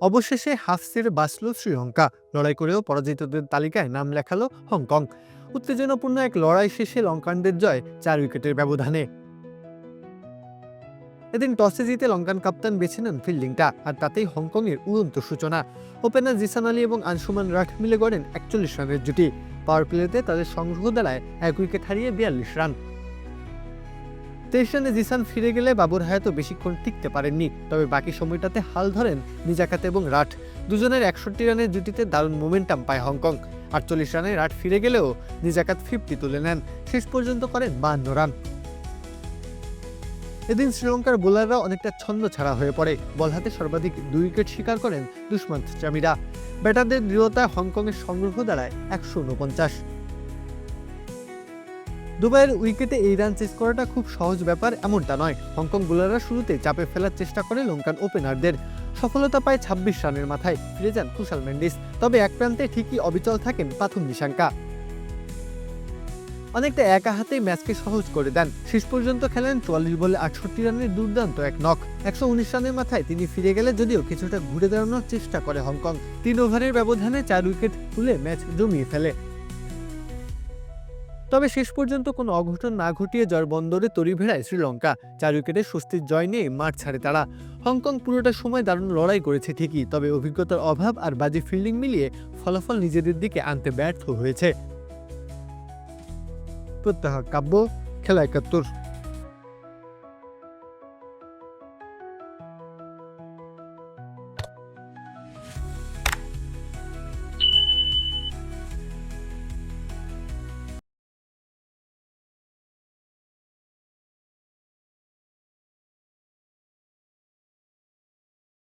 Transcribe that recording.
অবশেষে হাফসের বাঁচল শ্রীলঙ্কা। লড়াই করেও পরাজিতদের তালিকায় নাম লেখালো হংকং। উত্তেজনাপূর্ণ এক লড়াই শেষে লঙ্কানদের জয় চার উইকেটের ব্যবধানে। এদিন টসে জিতে লঙ্কান কাপ্তান বেছে নেন ফিল্ডিংটা, আর তাতেই হংকংয়ের উড়ন্ত সূচনা। ওপেনার জিসান আলী এবং আনসুমান রাঠ মিলে গড়েন একচল্লিশ রানের জুটি। পাওয়ার প্লেতে তাদের সংগ্রহ দ্বারায় এক উইকেট হারিয়ে বিয়াল্লিশ রান। তেইশ রানে জিসান ফিরে গেলে বাবুর হায়াতও বেশিক্ষণ টিকতে পারেননি। তবে বাকি সময়টাতে হাল ধরেন নিজাকাত এবং রাঠ দুজনের একষট্টি রানের জুটিতে দারুণ মোমেন্টাম পায় হংকং। আটচল্লিশ রানে রাঠ ফিরে গেলেও নিজাকাত ফিফটি তুলে নেন। শেষ পর্যন্ত করেন বাহান্ন রান। এদিন শ্রীলঙ্কার বোলাররা অনেকটা ছন্দ ছাড়া হয়ে পড়ে। বল হাতে সর্বাধিক দুই উইকেট শিকার করেন দুষ্মন্ত চামিরা। ব্যাটারদের দৃঢ়তায় হংকংয়ের সংগ্রহ দাঁড়ায় একশো উনপঞ্চাশ। দুবাইয়ের উইকেটে এই রান চেস করাটা খুব সহজ ব্যাপার এমনটা নয়। হংকং বোলাররা শুরুতে চাপে ফেলার চেষ্টা করে লঙ্কান ওপেনারদের। সফলতা পায় ছাব্বিশ রানের মাথায়, ফিরে যান কুশাল মেন্ডিস। তবে এক প্রান্তে ঠিকই অবিচল থাকেন পাথুম নিশাঙ্কা। অনেকটা একা হাতেই ম্যাচকে সহজ করে দেন। শেষ পর্যন্ত খেলেন চুয়াল্লিশ বলে আটষট্টি রানের দুর্দান্ত এক নক একশো উনিশ রানের মাথায় তিনি ফিরে গেলে যদিও কিছুটা ঘুরে দাঁড়ানোর চেষ্টা করে হংকং। তিন ওভারের ব্যবধানে চার উইকেট তুলে ম্যাচ জমিয়ে ফেলে। তবে শেষ পর্যন্ত কোনো অঘটন না ঘটিয়ে জয় বন্দরে তরি ভেড়ায় শ্রীলঙ্কা। চার উইকেটে স্বস্তির জয় নিয়ে মাঠ ছাড়ে তারা। হংকং পুরোটা সময় দারুণ লড়াই করেছে ঠিকই, তবে অভিজ্ঞতার অভাব আর বাজি ফিল্ডিং মিলিয়ে ফলাফল নিজেদের দিকে আনতে ব্যর্থ হয়েছে। প্রত্যাহ কাব্য, খেলা একাত্তর।